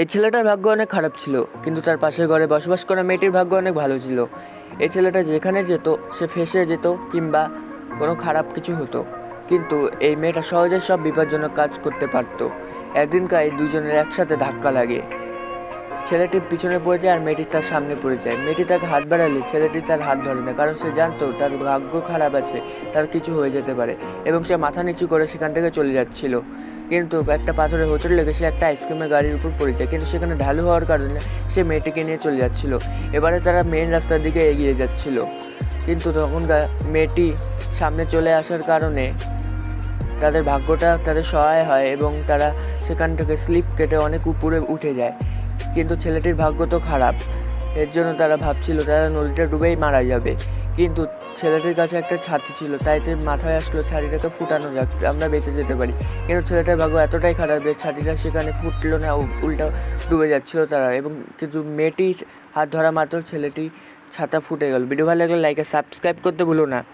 এই ছেলেটার ভাগ্য অনেক খারাপ ছিল, কিন্তু তার পাশের ঘরে বসবাস করা মেয়েটির ভাগ্য অনেক ভালো ছিল। এই ছেলেটা যেখানে যেত, সে ফেসে যেত কিংবা কোনো খারাপ কিছু হতো। কিন্তু এই মেয়েটা সহজে সব বিপজ্জনক কাজ করতে পারতো। একদিনকার এই দুজনের একসাথে ধাক্কা লাগে। ছেলেটি পিছনে পড়ে যায় আর মেয়েটি তার সামনে পড়ে যায়। মেয়েটি তাকে হাত বাড়ালে ছেলেটি তার হাত ধরে না, কারণ সে জানতো তার ভাগ্য খারাপ আছে, তার কিছু হয়ে যেতে পারে, এবং সে মাথা নিচু করে সেখান থেকে চলে যাচ্ছিল। কিন্তু একটা পাথরের হোঁচট লেগে সে একটা আইসক্রিমের গাড়ির উপর পড়ে যায় কিন্তু সেখানে ঢালু হওয়ার কারণে সে মেয়েটিকে নিয়ে চলে যাচ্ছিল। এবারে তারা মেন রাস্তার দিকে এগিয়ে যাচ্ছিল। কিন্তু তখন মেয়েটি সামনে চলে আসার কারণে তাদের ভাগ্যটা, তাদের সহায় হয় এবং তারা সেখান থেকে স্লিপ কেটে অনেক উপরে উঠে যায়। কিন্তু ছেলেটির ভাগ্য তো খারাপ। এর জন্য তারা ভাবছিল তারা নদীটা ডুবেই মারা যাবে। কিন্তু ছেলেটির কাছে একটা ছাতি ছিল, তাই তো মাথায় আসলো ছাতিটাকে ফুটানো যাক, আমরা বেঁচে যেতে পারি। কিন্তু ছেলেটার ভাগ্য এতটাই খারাপ যে ছাতিটা সেখানে ফুটলো না উল্টা ডুবে যাচ্ছিল তারা। এবং কিছু মেয়েটির হাত ধরা মাত্র ছেলেটি ছাতা ফুটে গেল। ভিডিও ভালো লাগলে লাইকে সাবস্ক্রাইব করতে ভুলো না।